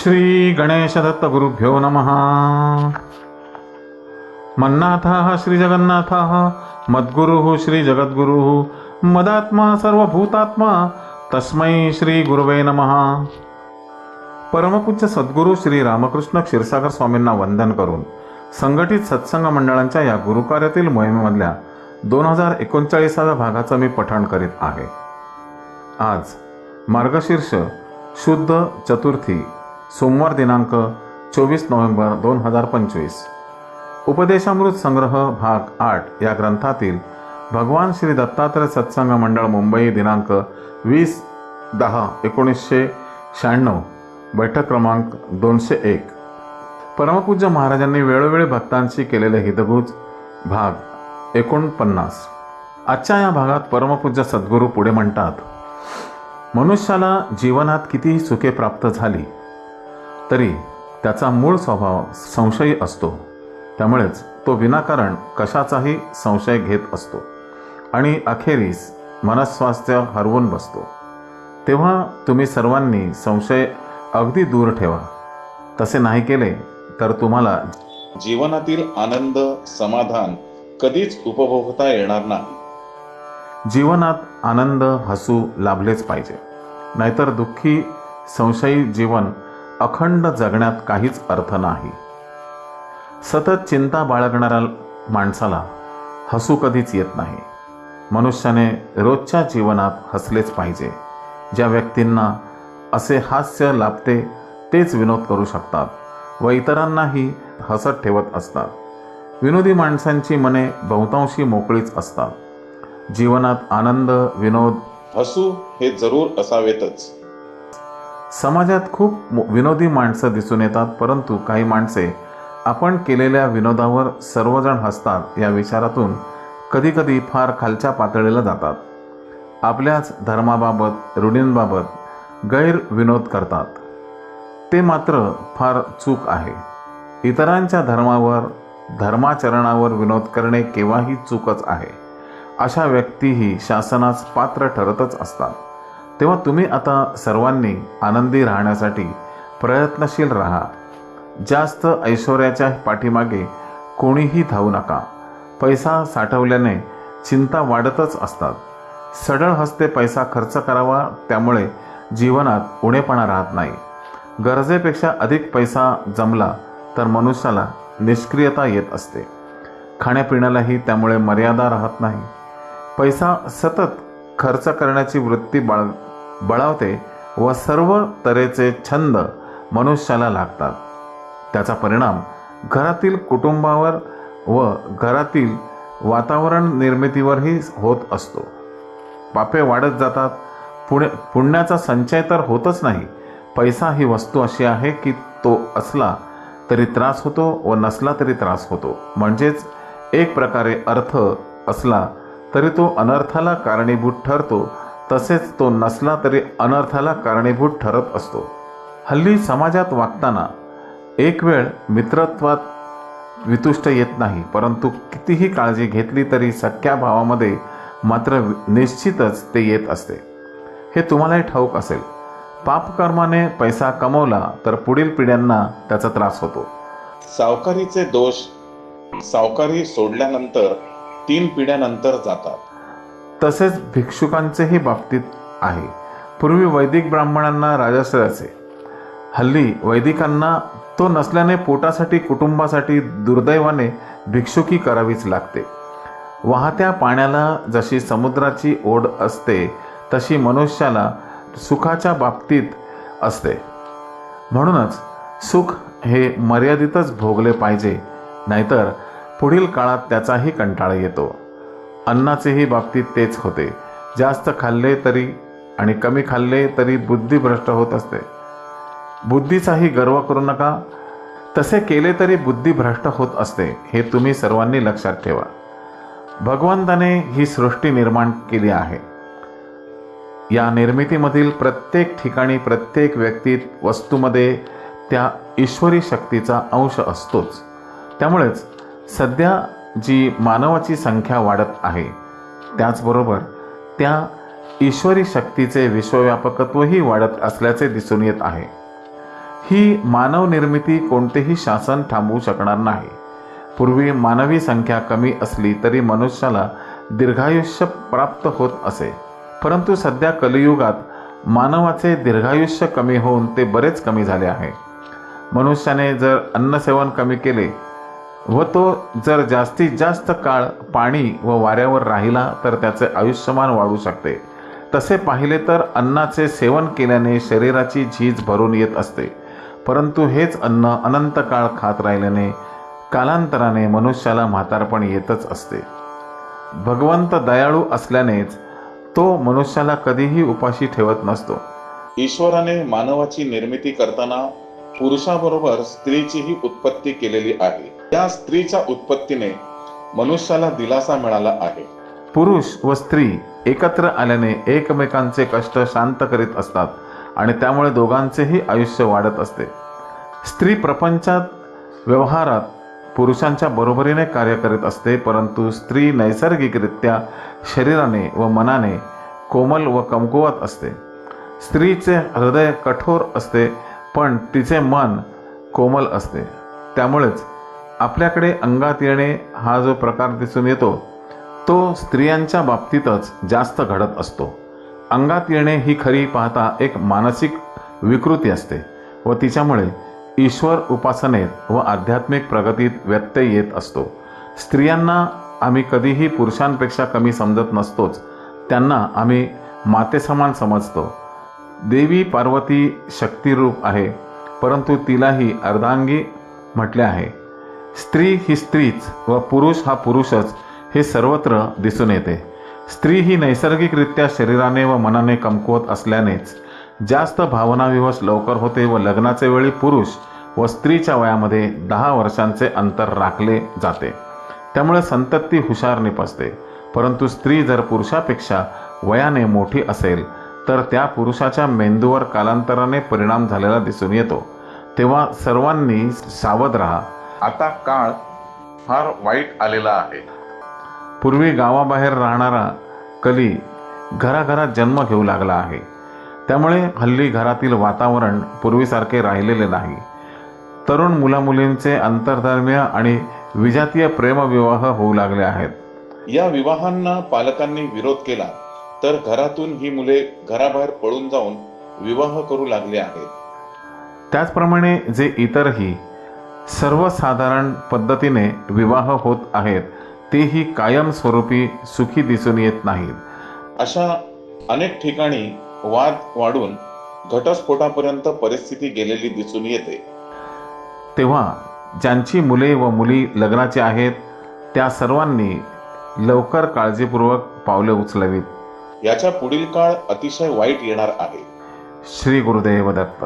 श्री गणेशदत्तगुरुभ्यो नमः। मन्नाथः श्रीजगन्नाथः मद्गुरुः श्रीजगद्गुरुः मदात्मा सर्वभूतात्मा तस्मै श्रीगुरुवे नमः। परमपूज्य सद्गुरू श्री रामकृष्ण क्षीरसागर स्वामींना वंदन करून संघटित सत्संग मंडळांच्या या गुरुकार्यातील मोहिमेमधल्या दोन हजार एकोणचाळीसाव्या भागाचं मी पठण करीत आहे. आज मार्गशीर्ष शुद्ध चतुर्थी सोमवार दिनांक चोवीस नोव्हेंबर दोन हजार पंचवीस. उपदेशामृत संग्रह भाग आठ या ग्रंथातील भगवान श्री दत्तात्रय सत्संग मंडळ मुंबई दिनांक वीस दहा एकोणीसशे शहाण्णव बैठक क्रमांक दोनशे एक. परमपूज्य महाराजांनी वेळोवेळी भक्तांशी केलेले हितभूज भाग एकोणपन्नास. आजच्या या भागात परमपूज्य सद्गुरू पुढे म्हणतात मनुष्याला जीवनात कितीही सुखे प्राप्त झाली तरी त्याचा मूळ स्वभाव संशयी असतो. त्यामुळेच तो विनाकारण कशाचाही संशय घेत असतो आणि अखेरीस मनस्वास्थ्य हरवून बसतो. तेव्हा तुम्ही सर्वांनी संशय अगदी दूर ठेवा. तसे नाही केले तर तुम्हाला जीवनातील आनंद समाधान कधीच उपभोगता येणार नाही. जीवनात आनंद हसू लाभलेच पाहिजे. नाहीतर दुःखी संशयी जीवन अखंड जगण्यात काहीच अर्थ नाही. सतत चिंता बाळगणाऱ्या माणसाला हसू कधीच येत नाही. मनुष्याने रोजच्या जीवनात हसलेच पाहिजे. ज्या व्यक्तींना असे हास्य लाभते तेच विनोद करू शकतात व इतरांनाही हसत ठेवत असतात. विनोदी माणसांची मने बहुतांशी मोकळीच असतात. जीवनात आनंद विनोद हसू हे जरूर असावेतच. समाजात खूप विनोदी माणसं दिसून येतात परंतु काही माणसे आपण केलेल्या विनोदावर सर्वजण हसतात या विचारातून कधीकधी फार खालच्या पातळीला जातात. आपल्याच धर्माबाबत रूढींबाबत गैरविनोद करतात. ते मात्र फार चूक आहे. इतरांच्या धर्मावर धर्माचरणावर विनोद करणे केव्हाही चूकच आहे. अशा व्यक्तीही शासनास पात्र ठरतच असतात. तेव्हा तुम्ही आता सर्वांनी आनंदी राहण्यासाठी प्रयत्नशील राहा. जास्त ऐश्वर्याच्या पाठीमागे कोणीही धावू नका. पैसा साठवल्याने चिंता वाढतच असतात. सडळ हस्ते पैसा खर्च करावा त्यामुळे जीवनात उणेपणा राहत नाही. गरजेपेक्षा अधिक पैसा जमला तर मनुष्याला निष्क्रियता येत असते. खाण्यापिण्यालाही त्यामुळे मर्यादा राहत नाही. पैसा सतत खर्च करण्याची वृत्ती बाळ बळावते व सर्व तऱ्हेचे छंद मनुष्याला लागतात. त्याचा परिणाम घरातील कुटुंबावर व घरातील वातावरण निर्मितीवरही होत असतो. पापे वाढत जातात. पुणे पुण्याचा संचय तर होतच नाही. पैसा ही वस्तू अशी आहे की तो असला तरी त्रास होतो व नसला तरी त्रास होतो. म्हणजेच एक प्रकारे अर्थ असला तरी तो अनर्थाला कारणीभूत ठरतो तसेच तो नसला तरी अनर्थाला कारणीभूत ठरत असतो. हल्ली समाजात वागताना एक वेळ मित्रत्वात वितुष्ट येत नाही परंतु कितीही काळजी घेतली तरी सख्या भावामध्ये मात्र निश्चितच ते येत असते. हे तुम्हालाही ठाऊक असेल. पापकर्माने पैसा कमवला तर पुढील पिढ्यांना त्याचा त्रास होतो. सावकारीचे दोष सावकारी सोडल्यानंतर तीन पिढ्यानंतर जातात. तसेच भिक्षुकांचेही बाबतीत आहे. पूर्वी वैदिक ब्राह्मणांना राजाश्रय असे हल्ली वैदिकांना तो नसल्याने पोटासाठी कुटुंबासाठी दुर्दैवाने भिक्षुकी करावीच लागते. वाहत्या पाण्याला जशी समुद्राची ओढ असते तशी मनुष्याला सुखाच्या बाबतीत असते. म्हणूनच सुख हे मर्यादितच भोगले पाहिजे नाहीतर पुढील काळात त्याचाही कंटाळा येतो. अन्नाचेही बाबतीत तेच होते. जास्त खाल्ले तरी आणि कमी खाल्ले तरी बुद्धी भ्रष्ट होत असते. बुद्धीचाही गर्व करू नका. तसे केले तरी बुद्धी भ्रष्ट होत असते हे तुम्ही सर्वांनी लक्षात ठेवा. भगवंताने ही सृष्टी निर्माण केली आहे. या निर्मितीमधील प्रत्येक ठिकाणी प्रत्येक व्यक्तीत वस्तूमध्ये त्या ईश्वरी शक्तीचा अंश असतोच. त्यामुळेच सध्या जी मानवाची संख्या वाढत आहे त्याचबरोबर त्या ईश्वरी शक्तीचे विश्वव्यापकत्वही वाढत असल्याचे दिसून येत आहे. ही मानव निर्मिती कोणतेही शासन थांबवू शकणार नाही. पूर्वी मानवी संख्या कमी असली तरी मनुष्याला दीर्घायुष्य प्राप्त होत असे. परंतु सध्या कलियुगात मानवाचे दीर्घायुष्य कमी होऊन ते बरेच कमी झाले आहे. मनुष्याने जर अन्नसेवन कमी केले व तो जर जास्तीत जास्त काळ पाणी व वाऱ्यावर राहिला तर त्याचे आयुष्यमान वाढू शकते. तसे पाहिले तर अन्नाचे सेवन केल्याने शरीराची झीज भरून येत असते. परंतु हेच अन्न अनंत काळ खात राहिल्याने कालांतराने मनुष्याला म्हातारपण येतच असते. भगवंत दयाळू असल्यानेच तो मनुष्याला कधीही उपाशी ठेवत नसतो. ईश्वराने मानवाची निर्मिती करताना पुरुषाबरोबर स्त्रीचीही उत्पत्ती केलेली आहे. त्या स्त्रीच्या उत्पत्तीने मनुष्याला दिलासा मिळाला आहे. पुरुष व स्त्री एकत्र आल्याने एकमेकांचे कष्ट शांत करीत असतात आणि त्यामुळे दोघांचेही आयुष्य वाढत असते. स्त्री प्रपंचात व्यवहारात पुरुषांच्या बरोबरीने कार्य करीत असते परंतु स्त्री नैसर्गिकरित्या शरीराने व मनाने कोमल व कमकुवत असते. स्त्रीचे हृदय कठोर असते पण तिचे मन कोमल असते. त्यामुळेच आपल्याकडे अंगात येणे हा जो प्रकार दिसून येतो तो स्त्रियांच्या बाबतीतच जास्त घडत असतो. अंगात येणे ही खरी पाहता एक मानसिक विकृती असते व तिच्यामुळे ईश्वर उपासनेत व आध्यात्मिक प्रगतीत व्यत्यय येत असतो. स्त्रियांना आम्ही कधीही पुरुषांपेक्षा कमी समजत नसतोच त्यांना आम्ही मातेसमान समजतो. देवी पार्वती शक्तिरूप आहे परंतु तिलाही अर्धांगी म्हटले आहे. स्त्री ही स्त्रीच व पुरुष हा पुरुषच हे सर्वत्र दिसून येते. स्त्री ही नैसर्गिकरित्या शरीराने व मनाने कमकुवत असल्यानेच जास्त भावनाविवश लवकर होते व लग्नाचे वेळी पुरुष व स्त्रीच्या वयामध्ये दहा वर्षांचे अंतर राखले जाते. त्यामुळे संतती हुशार निपसते परंतु स्त्री जर पुरुषापेक्षा वयाने मोठी असेल तर त्या पुरुषाच्या मेंदूवर कालांतराने परिणाम झालेला दिसून येतो. तेव्हा सर्वांनी सावध राहा. आता काळ फार वाईट आलेला आहे. पूर्वी गावाबाहेर राहणारा कली घराघरात जन्म घेऊ लागला आहे. त्यामुळे हल्ली घरातील वातावरण पूर्वीसारखे राहिलेले नाही. तरुण मुलामुलींचे आंतरधर्मीय आणि विजातीय प्रेमविवाह होऊ लागले आहेत. या विवाहांना पालकांनी विरोध केला. तर घरातून ही मुले घराबाहेर पळून जाऊन विवाह करू लागले आहेत. त्याचप्रमाणे जे इतरही सर्वसाधारण पद्धतीने विवाह होत आहेत तेही कायमस्वरूपी सुखी दिसून येत नाहीत. अशा अनेक ठिकाणी वाद वाढून घटस्फोटापर्यंत परिस्थिती गेलेली दिसून येते. तेव्हा ज्यांची मुले व मुली लग्नाची आहेत त्या सर्वांनी लवकर काळजीपूर्वक पावले उचलावीत. याच्या पुढील काळ अतिशय वाईट येणार आहे. श्री गुरुदेव दत्त.